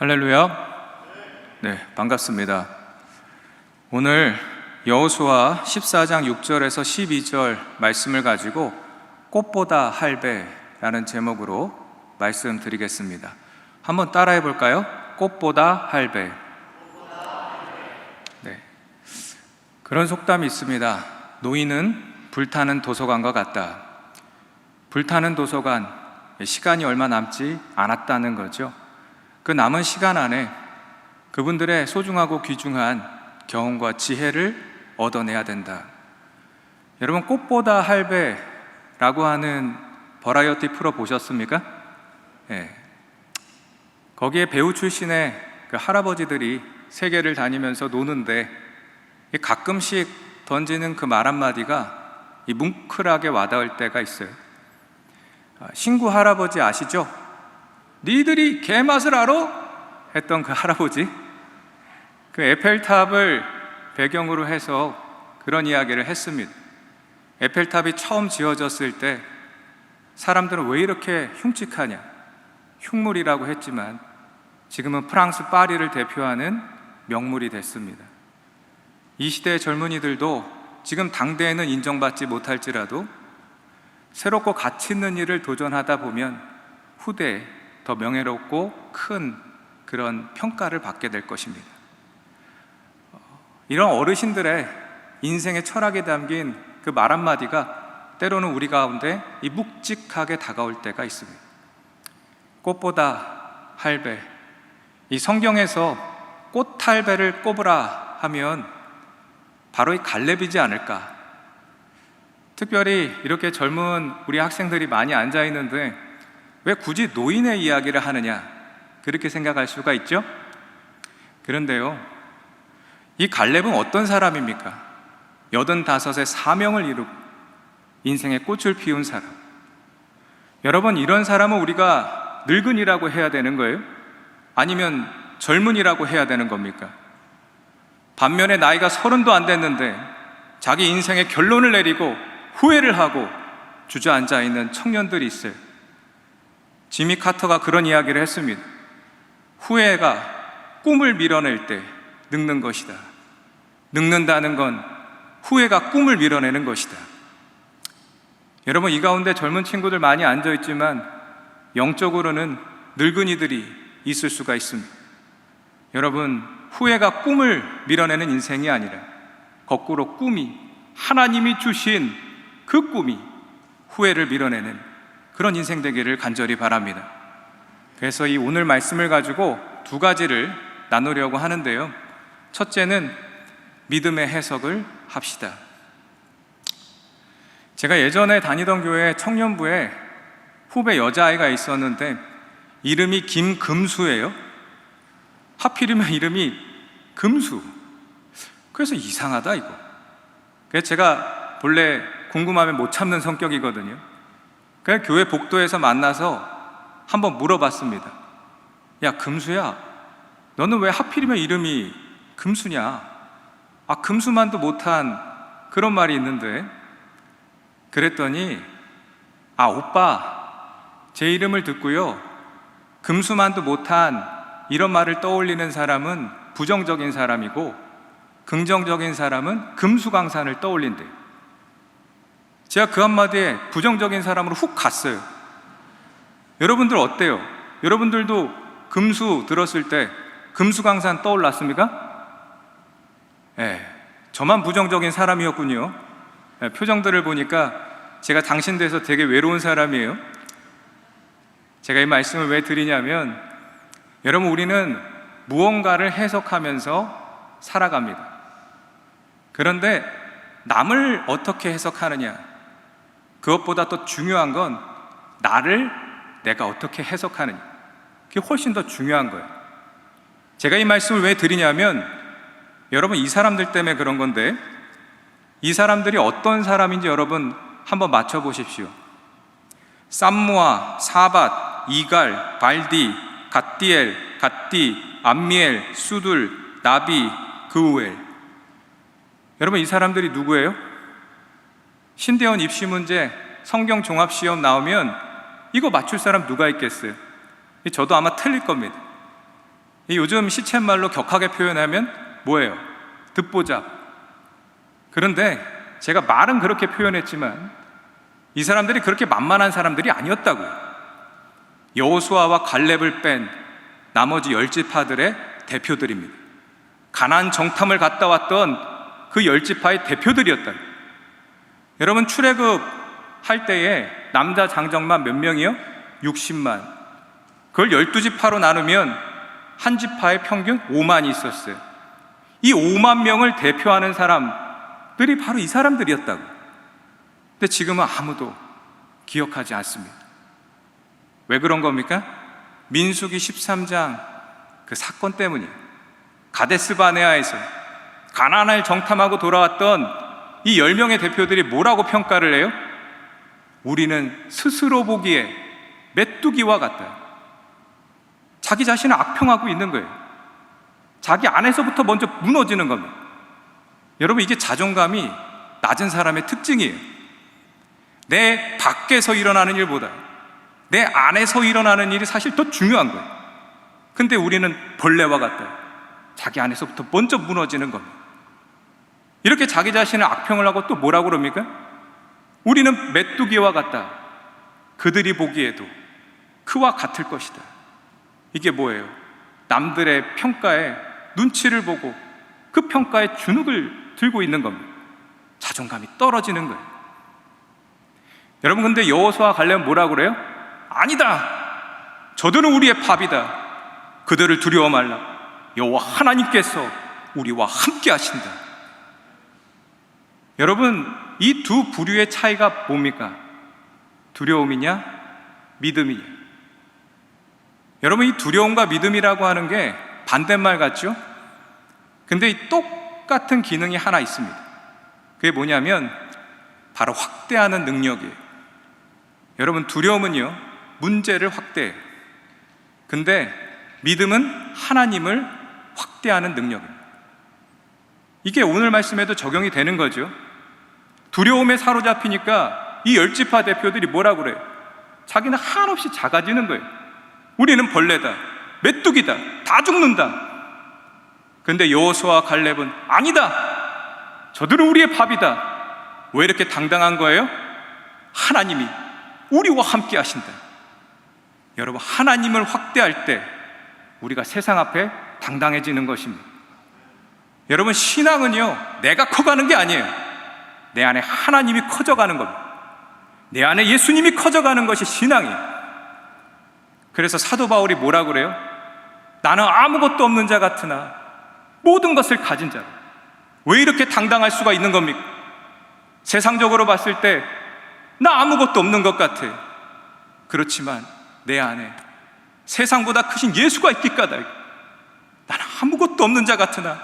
할렐루야. 네, 반갑습니다. 오늘 여호수아 14장 6절에서 12절 말씀을 가지고 꽃보다 할배라는 제목으로 말씀드리겠습니다. 한번 따라해 볼까요? 꽃보다 할배. 네. 그런 속담이 있습니다. 노인은 불타는 도서관과 같다. 불타는 도서관, 시간이 얼마 남지 않았다는 거죠. 그 남은 시간 안에 그분들의 소중하고 귀중한 경험과 지혜를 얻어내야 된다. 여러분, 꽃보다 할배라고 하는 버라이어티 프로 보셨습니까? 예. 거기에 배우 출신의 그 할아버지들이 세계를 다니면서 노는데 이 가끔씩 던지는 그 말 한마디가 이 뭉클하게 와닿을 때가 있어요. 아, 신구 할아버지 아시죠? 니들이 개맛을 알아? 했던 그 할아버지 그 에펠탑을 배경으로 해서 그런 이야기를 했습니다. 에펠탑이 처음 지어졌을 때 사람들은 왜 이렇게 흉측하냐? 흉물이라고 했지만 지금은 프랑스 파리를 대표하는 명물이 됐습니다. 이 시대의 젊은이들도 지금 당대에는 인정받지 못할지라도 새롭고 가치 있는 일을 도전하다 보면 후대에 더 명예롭고 큰 그런 평가를 받게 될 것입니다. 이런 어르신들의 인생의 철학에 담긴 그 말 한마디가 때로는 우리 가운데 이 묵직하게 다가올 때가 있습니다. 꽃보다 할배. 이 성경에서 꽃할배를 꼽으라 하면 바로 이 갈렙이지 않을까. 특별히 이렇게 젊은 우리 학생들이 많이 앉아 있는데 왜 굳이 노인의 이야기를 하느냐? 그렇게 생각할 수가 있죠? 그런데요, 이 갈렙은 어떤 사람입니까? 여든 다섯의 사명을 이루고 인생의 꽃을 피운 사람. 여러분, 이런 사람은 우리가 늙은이라고 해야 되는 거예요? 아니면 젊은이라고 해야 되는 겁니까? 반면에 나이가 서른도 안 됐는데 자기 인생의 결론을 내리고 후회를 하고 주저앉아 있는 청년들이 있어요. 지미 카터가 그런 이야기를 했습니다. 후회가 꿈을 밀어낼 때 늙는 것이다. 늙는다는 건 후회가 꿈을 밀어내는 것이다. 여러분, 이 가운데 젊은 친구들 많이 앉아 있지만 영적으로는 늙은이들이 있을 수가 있습니다. 여러분, 후회가 꿈을 밀어내는 인생이 아니라 거꾸로 꿈이 하나님이 주신 그 꿈이 후회를 밀어내는 그런 인생 되기를 간절히 바랍니다. 그래서 이 오늘 말씀을 가지고 두 가지를 나누려고 하는데요. 첫째는 믿음의 해석을 합시다. 제가 예전에 다니던 교회 청년부에 후배 여자아이가 있었는데 이름이 김금수예요. 하필이면 이름이 금수. 그래서 이상하다 이거. 그래서 제가 본래 궁금하면 못 참는 성격이거든요. 그래서 교회 복도에서 만나서 한번 물어봤습니다. 야, 금수야, 너는 왜 하필이면 이름이 금수냐? 아, 금수만도 못한 그런 말이 있는데. 그랬더니, 아, 오빠, 제 이름을 듣고요. 금수만도 못한 이런 말을 떠올리는 사람은 부정적인 사람이고, 긍정적인 사람은 금수강산을 떠올린대. 제가 그 한마디에 부정적인 사람으로 훅 갔어요. 여러분들 어때요? 여러분들도 금수 들었을 때 금수 강산 떠올랐습니까? 예, 저만 부정적인 사람이었군요. 예, 표정들을 보니까 제가 당신돼서 되게 외로운 사람이에요. 제가 이 말씀을 왜 드리냐면 여러분 우리는 무언가를 해석하면서 살아갑니다. 그런데 남을 어떻게 해석하느냐 그것보다 더 중요한 건 나를 내가 어떻게 해석하느냐. 그게 훨씬 더 중요한 거예요. 제가 이 말씀을 왜 드리냐면 여러분 이 사람들 때문에 그런 건데 이 사람들이 어떤 사람인지 여러분 한번 맞춰 보십시오. 쌈무아, 사밧, 이갈, 발디, 갓디엘, 갓디, 암미엘, 수둘, 나비, 그우엘. 여러분 이 사람들이 누구예요? 신대원 입시 문제 성경 종합 시험 나오면 이거 맞출 사람 누가 있겠어요? 저도 아마 틀릴 겁니다. 이 요즘 시쳇말로 격하게 표현하면 뭐예요? 듣보잡. 그런데 제가 말은 그렇게 표현했지만 이 사람들이 그렇게 만만한 사람들이 아니었다고요. 여호수아와 갈렙을 뺀 나머지 열 지파들의 대표들입니다. 가난 정탐을 갔다 왔던 그 열 지파의 대표들이었다. 여러분 출애굽 할 때에 남자 장정만 몇 명이요? 60만. 그걸 12지파로 나누면 한 지파에 평균 5만이 있었어요. 이 5만 명을 대표하는 사람들이 바로 이 사람들이었다고. 근데 지금은 아무도 기억하지 않습니다. 왜 그런 겁니까? 민수기 13장 그 사건 때문이에요. 가데스 바네아에서 가나안을 정탐하고 돌아왔던 이 10명의 대표들이 뭐라고 평가를 해요? 우리는 스스로 보기에 메뚜기와 같다. 자기 자신을 악평하고 있는 거예요. 자기 안에서부터 먼저 무너지는 겁니다. 여러분, 이게 자존감이 낮은 사람의 특징이에요. 내 밖에서 일어나는 일보다 내 안에서 일어나는 일이 사실 더 중요한 거예요. 근데 우리는 벌레와 같다. 자기 안에서부터 먼저 무너지는 겁니다. 이렇게 자기 자신을 악평을 하고 또 뭐라고 그럽니까? 우리는 메뚜기와 같다. 그들이 보기에도 그와 같을 것이다. 이게 뭐예요? 남들의 평가에 눈치를 보고 그 평가에 주눅을 들고 있는 겁니다. 자존감이 떨어지는 거예요. 여러분 근데 여호수아 갈렙은 뭐라고 그래요? 아니다. 저들은 우리의 밥이다. 그들을 두려워 말라. 여호와 하나님께서 우리와 함께 하신다. 여러분 이 두 부류의 차이가 뭡니까? 두려움이냐? 믿음이냐? 여러분 이 두려움과 믿음이라고 하는 게 반대말 같죠? 근데 이 똑같은 기능이 하나 있습니다. 그게 뭐냐면 바로 확대하는 능력이에요. 여러분 두려움은요 문제를 확대해요. 근데 믿음은 하나님을 확대하는 능력입니다. 이게 오늘 말씀에도 적용이 되는 거죠. 두려움에 사로잡히니까 이 열지파 대표들이 뭐라 그래요? 자기는 한없이 작아지는 거예요. 우리는 벌레다, 메뚜기다, 다 죽는다. 근데 여호수아 갈렙은 아니다. 저들은 우리의 밥이다. 왜 이렇게 당당한 거예요? 하나님이 우리와 함께 하신다. 여러분, 하나님을 확대할 때 우리가 세상 앞에 당당해지는 것입니다. 여러분, 신앙은요, 내가 커가는 게 아니에요. 내 안에 하나님이 커져가는 겁니다. 내 안에 예수님이 커져가는 것이 신앙이에요. 그래서 사도 바울이 뭐라 그래요? 나는 아무것도 없는 자 같으나 모든 것을 가진 자로. 왜 이렇게 당당할 수가 있는 겁니까? 세상적으로 봤을 때 나 아무것도 없는 것 같아. 그렇지만 내 안에 세상보다 크신 예수가 있기 까닭 나는 아무것도 없는 자 같으나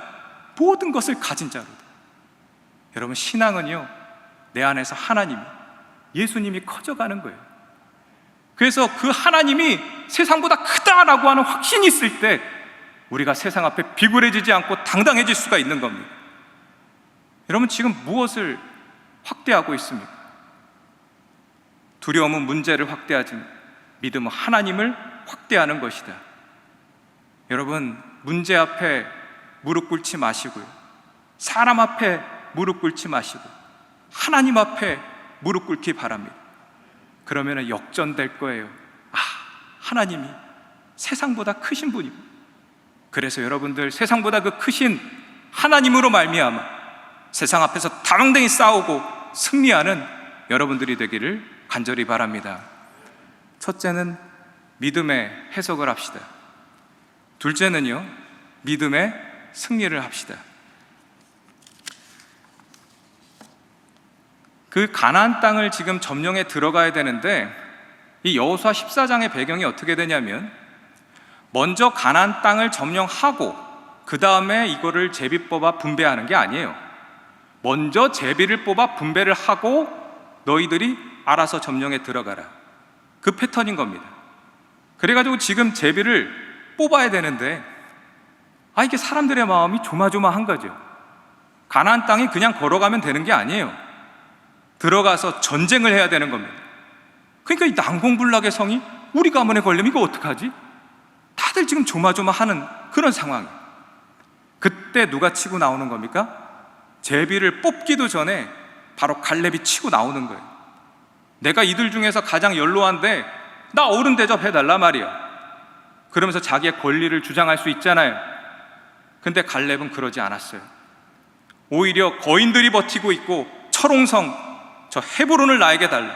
모든 것을 가진 자로다. 여러분 신앙은요 내 안에서 하나님 예수님이 커져가는 거예요. 그래서 그 하나님이 세상보다 크다라고 하는 확신이 있을 때 우리가 세상 앞에 비굴해지지 않고 당당해질 수가 있는 겁니다. 여러분 지금 무엇을 확대하고 있습니까? 두려움은 문제를 확대하지 믿음은 하나님을 확대하는 것이다. 여러분 문제 앞에 무릎 꿇지 마시고요. 사람 앞에 무릎 꿇지 마시고 하나님 앞에 무릎 꿇기 바랍니다. 그러면 역전될 거예요. 아, 하나님이 세상보다 크신 분이고. 그래서 여러분들 세상보다 그 크신 하나님으로 말미암아 세상 앞에서 당당히 싸우고 승리하는 여러분들이 되기를 간절히 바랍니다. 첫째는 믿음의 해석을 합시다. 둘째는요, 믿음의 승리를 합시다. 그 가나안 땅을 지금 점령해 들어가야 되는데 이 여호수아 14장의 배경이 어떻게 되냐면 먼저 가나안 땅을 점령하고 그 다음에 이거를 제비 뽑아 분배하는 게 아니에요. 먼저 제비를 뽑아 분배를 하고 너희들이 알아서 점령에 들어가라. 그 패턴인 겁니다. 그래가지고 지금 제비를 뽑아야 되는데 아 이게 사람들의 마음이 조마조마한 거죠. 가나안 땅이 그냥 걸어가면 되는 게 아니에요. 들어가서 전쟁을 해야 되는 겁니다. 그러니까 이 난공불락의 성이 우리 가문에 걸리면 이거 어떡하지? 다들 지금 조마조마하는 그런 상황이에요. 그때 누가 치고 나오는 겁니까? 제비를 뽑기도 전에 바로 갈렙이 치고 나오는 거예요. 내가 이들 중에서 가장 연로한데 나 어른 대접해달라 말이야. 그러면서 자기의 권리를 주장할 수 있잖아요. 근데 갈렙은 그러지 않았어요. 오히려 거인들이 버티고 있고 철옹성 저 헤브론을 나에게 달라.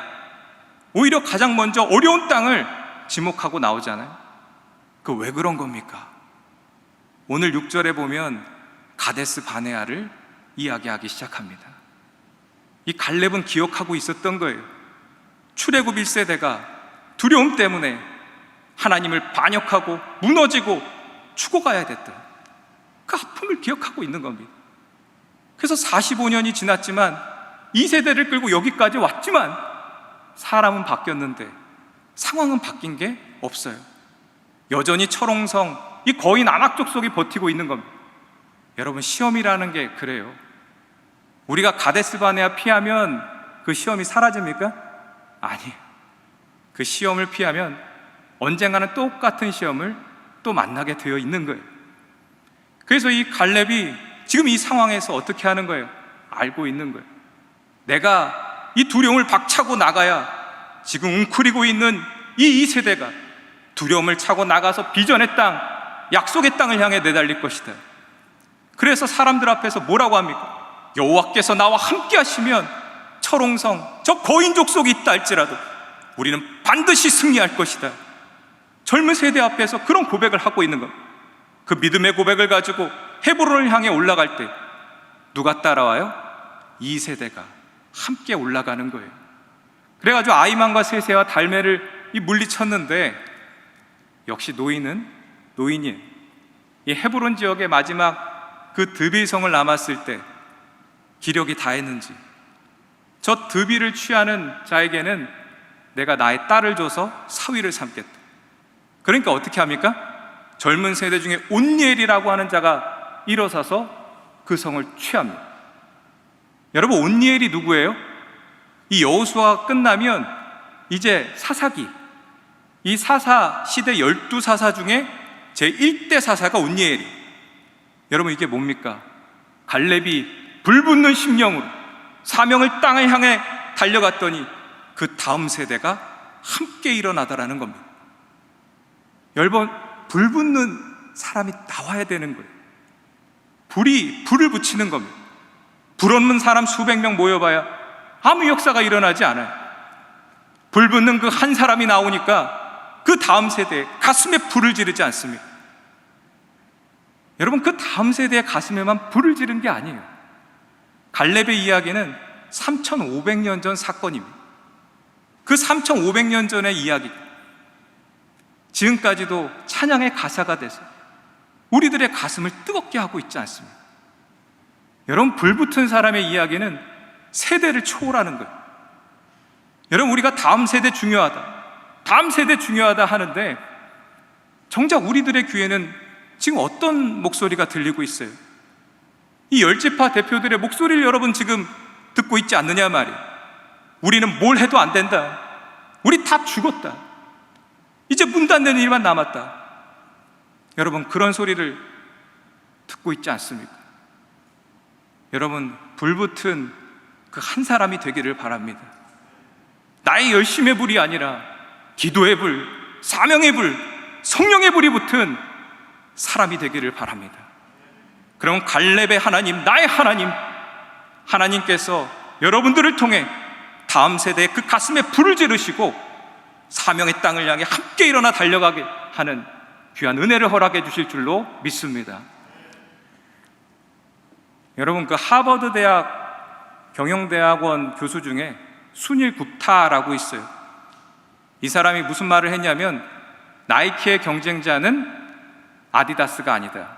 오히려 가장 먼저 어려운 땅을 지목하고 나오잖아요. 그 왜 그런 겁니까? 오늘 6절에 보면 가데스 바네아를 이야기하기 시작합니다. 이 갈렙은 기억하고 있었던 거예요. 출애굽 1세대가 두려움 때문에 하나님을 반역하고 무너지고 죽어가야 됐던 그 아픔을 기억하고 있는 겁니다. 그래서 45년이 지났지만 이 세대를 끌고 여기까지 왔지만 사람은 바뀌었는데 상황은 바뀐 게 없어요. 여전히 철옹성 이 거인 안악족 속에 버티고 있는 겁니다. 여러분 시험이라는 게 그래요. 우리가 가데스바네아 피하면 그 시험이 사라집니까? 아니에요. 그 시험을 피하면 언젠가는 똑같은 시험을 또 만나게 되어 있는 거예요. 그래서 이 갈렙이 지금 이 상황에서 어떻게 하는 거예요? 알고 있는 거예요. 내가 이 두려움을 박차고 나가야 지금 웅크리고 있는 이 2세대가 두려움을 차고 나가서 비전의 땅, 약속의 땅을 향해 내달릴 것이다. 그래서 사람들 앞에서 뭐라고 합니까? 여호와께서 나와 함께 하시면 철옹성 저 거인족 속에 있다 할지라도 우리는 반드시 승리할 것이다. 젊은 세대 앞에서 그런 고백을 하고 있는 겁니다. 그 믿음의 고백을 가지고 헤브론을 향해 올라갈 때 누가 따라와요? 이 세대가 함께 올라가는 거예요. 그래가지고 아이만과 세세와 달매를 이 물리쳤는데 역시 노인은 노인이에요. 이 헤브론 지역의 마지막 그 드비성을 남았을 때 기력이 다했는지 저 드비를 취하는 자에게는 내가 나의 딸을 줘서 사위를 삼겠다. 그러니까 어떻게 합니까? 젊은 세대 중에 온니엘이라고 하는 자가 일어서서 그 성을 취합니다. 여러분 온니엘이 누구예요? 이 여호수아 끝나면 이제 사사기 이 사사 시대 열두 사사 중에 제 1대 사사가 온니엘이 여러분 이게 뭡니까? 갈렙이 불붙는 심령으로 사명을 땅을 향해 달려갔더니 그 다음 세대가 함께 일어나다라는 겁니다. 여러분 불붙는 사람이 나와야 되는 거예요. 불이 불을 붙이는 겁니다. 불 없는 사람 수백 명 모여봐야 아무 역사가 일어나지 않아요. 불 붙는 그 한 사람이 나오니까 그 다음 세대에 가슴에 불을 지르지 않습니까? 여러분 그 다음 세대의 가슴에만 불을 지른 게 아니에요. 갈렙의 이야기는 3,500년 전 사건입니다. 그 3,500년 전의 이야기 지금까지도 찬양의 가사가 돼서 우리들의 가슴을 뜨겁게 하고 있지 않습니까? 여러분 불붙은 사람의 이야기는 세대를 초월하는 거예요. 여러분 우리가 다음 세대 중요하다. 다음 세대 중요하다 하는데 정작 우리들의 귀에는 지금 어떤 목소리가 들리고 있어요? 이 열지파 대표들의 목소리를 여러분 지금 듣고 있지 않느냐 말이에요. 우리는 뭘 해도 안 된다. 우리 다 죽었다. 이제 문 닫는 일만 남았다. 여러분 그런 소리를 듣고 있지 않습니까? 여러분 불붙은 그 한 사람이 되기를 바랍니다. 나의 열심의 불이 아니라 기도의 불, 사명의 불, 성령의 불이 붙은 사람이 되기를 바랍니다. 그럼 갈렙의 하나님, 나의 하나님, 하나님께서 여러분들을 통해 다음 세대의 그 가슴에 불을 지르시고 사명의 땅을 향해 함께 일어나 달려가게 하는 귀한 은혜를 허락해 주실 줄로 믿습니다. 여러분 그 하버드 대학 경영대학원 교수 중에 순일 굽타라고 있어요. 이 사람이 무슨 말을 했냐면 나이키의 경쟁자는 아디다스가 아니다.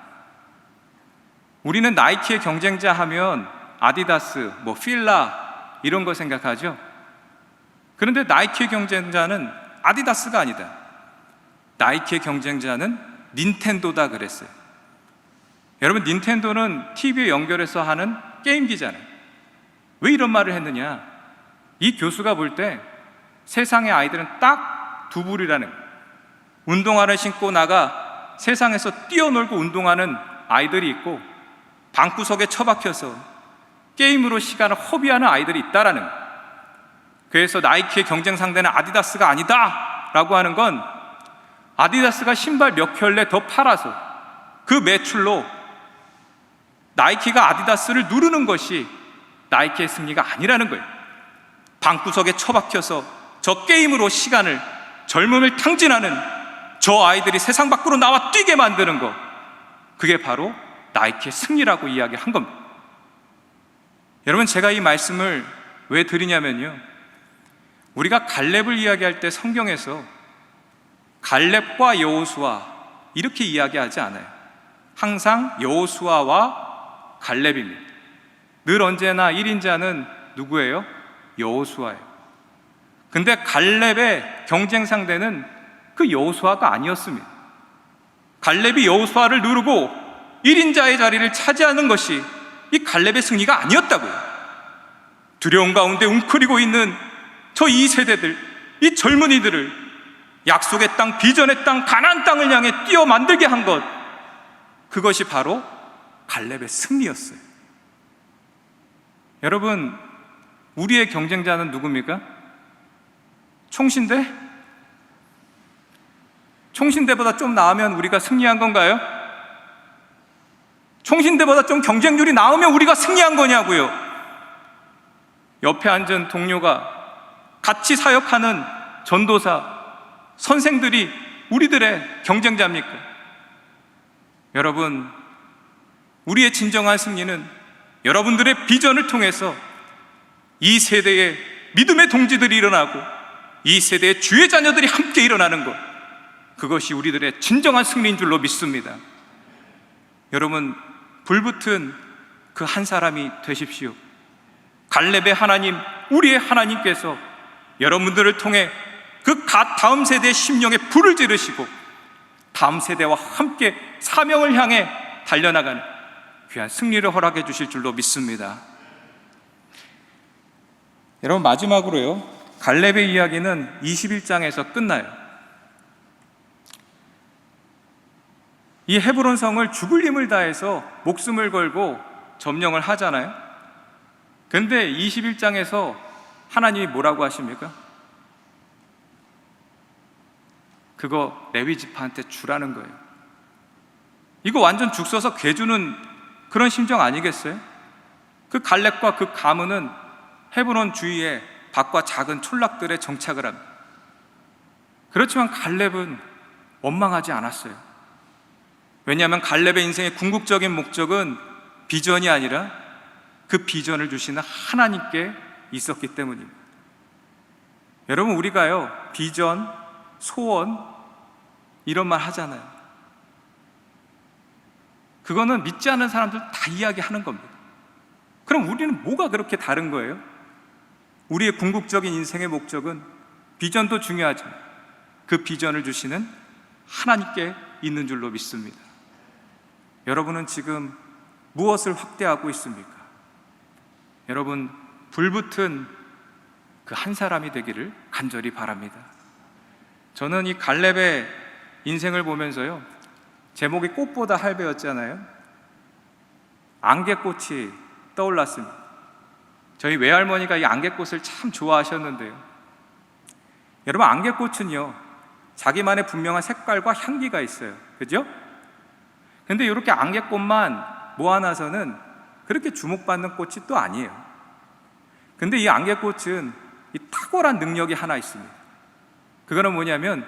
우리는 나이키의 경쟁자 하면 아디다스, 뭐 필라 이런 거 생각하죠. 그런데 나이키의 경쟁자는 아디다스가 아니다. 나이키의 경쟁자는 닌텐도다 그랬어요. 여러분 닌텐도는 TV에 연결해서 하는 게임기잖아요. 왜 이런 말을 했느냐? 이 교수가 볼 때 세상의 아이들은 딱 두 부류라는 거예요. 운동화를 신고 나가 세상에서 뛰어놀고 운동하는 아이들이 있고 방구석에 처박혀서 게임으로 시간을 허비하는 아이들이 있다라는. 그래서 나이키의 경쟁 상대는 아디다스가 아니다라고 하는 건 아디다스가 신발 몇 켤레 더 팔아서 그 매출로 나이키가 아디다스를 누르는 것이 나이키의 승리가 아니라는 거예요. 방구석에 처박혀서 저 게임으로 시간을 젊음을 탕진하는 저 아이들이 세상 밖으로 나와 뛰게 만드는 것. 그게 바로 나이키의 승리라고 이야기한 겁니다. 여러분 제가 이 말씀을 왜 드리냐면요. 우리가 갈렙을 이야기할 때 성경에서 갈렙과 여호수아 이렇게 이야기하지 않아요. 항상 여호수아와 갈렙입니다. 늘 언제나 1인자는 누구예요? 여호수아예요. 근데 갈렙의 경쟁 상대는 그 여호수아가 아니었습니다. 갈렙이 여호수아를 누르고 1인자의 자리를 차지하는 것이 이 갈렙의 승리가 아니었다고요. 두려움 가운데 웅크리고 있는 저 이 세대들, 이 젊은이들을 약속의 땅, 비전의 땅, 가나안 땅을 향해 뛰어 만들게 한 것, 그것이 바로 갈렙의 승리였어요. 여러분, 우리의 경쟁자는 누굽니까? 총신대? 총신대보다 좀 나으면 우리가 승리한 건가요? 총신대보다 좀 경쟁률이 나으면 우리가 승리한 거냐고요. 옆에 앉은 동료가 같이 사역하는 전도사, 선생들이 우리들의 경쟁자입니까? 여러분, 우리의 진정한 승리는 여러분들의 비전을 통해서 이 세대의 믿음의 동지들이 일어나고 이 세대의 주의 자녀들이 함께 일어나는 것. 그것이 우리들의 진정한 승리인 줄로 믿습니다. 여러분, 불붙은 그 한 사람이 되십시오. 갈렙의 하나님, 우리의 하나님께서 여러분들을 통해 그 가- 다음 세대의 심령에 불을 지르시고 다음 세대와 함께 사명을 향해 달려나가는 귀한 승리를 허락해 주실 줄로 믿습니다. 여러분 마지막으로요. 갈렙의 이야기는 21장에서 끝나요. 이 헤브론 성을 죽을 힘을 다해서 목숨을 걸고 점령을 하잖아요. 근데 21장에서 하나님이 뭐라고 하십니까? 그거 레위 지파한테 주라는 거예요. 이거 완전 죽 써서 개주는 그런 심정 아니겠어요? 그 갈렙과 그 가문은 헤브론 주위에 밭과 작은 촌락들에 정착을 합니다. 그렇지만 갈렙은 원망하지 않았어요. 왜냐하면 갈렙의 인생의 궁극적인 목적은 비전이 아니라 그 비전을 주시는 하나님께 있었기 때문입니다. 여러분 우리가요 비전, 소원 이런 말 하잖아요. 그거는 믿지 않는 사람들 다 이야기하는 겁니다. 그럼 우리는 뭐가 그렇게 다른 거예요? 우리의 궁극적인 인생의 목적은 비전도 중요하지만 그 비전을 주시는 하나님께 있는 줄로 믿습니다. 여러분은 지금 무엇을 확대하고 있습니까? 여러분, 불붙은 그 한 사람이 되기를 간절히 바랍니다. 저는 이 갈렙의 인생을 보면서요, 제목이 꽃보다 할배였잖아요. 안개꽃이 떠올랐습니다. 저희 외할머니가 이 안개꽃을 참 좋아하셨는데요. 여러분, 안개꽃은요, 자기만의 분명한 색깔과 향기가 있어요. 그죠? 근데 이렇게 안개꽃만 모아놔서는 그렇게 주목받는 꽃이 또 아니에요. 근데 이 안개꽃은 이 탁월한 능력이 하나 있습니다. 그거는 뭐냐면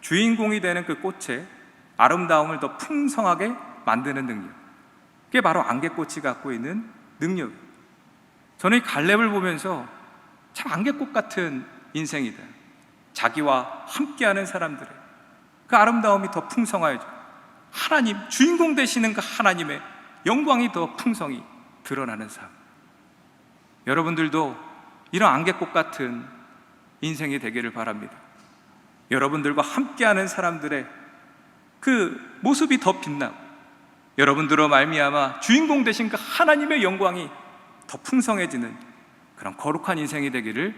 주인공이 되는 그 꽃의 아름다움을 더 풍성하게 만드는 능력. 그게 바로 안개꽃이 갖고 있는 능력이에요. 저는 이 갈렙을 보면서 참 안개꽃 같은 인생이다. 자기와 함께하는 사람들의 그 아름다움이 더 풍성하여져. 하나님, 주인공 되시는 그 하나님의 영광이 더 풍성히 드러나는 삶. 여러분들도 이런 안개꽃 같은 인생이 되기를 바랍니다. 여러분들과 함께하는 사람들의 그 모습이 더 빛나고 여러분들로 말미암아 주인공 되신 그 하나님의 영광이 더 풍성해지는 그런 거룩한 인생이 되기를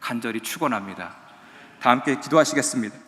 간절히 축원합니다. 다 함께 기도하시겠습니다.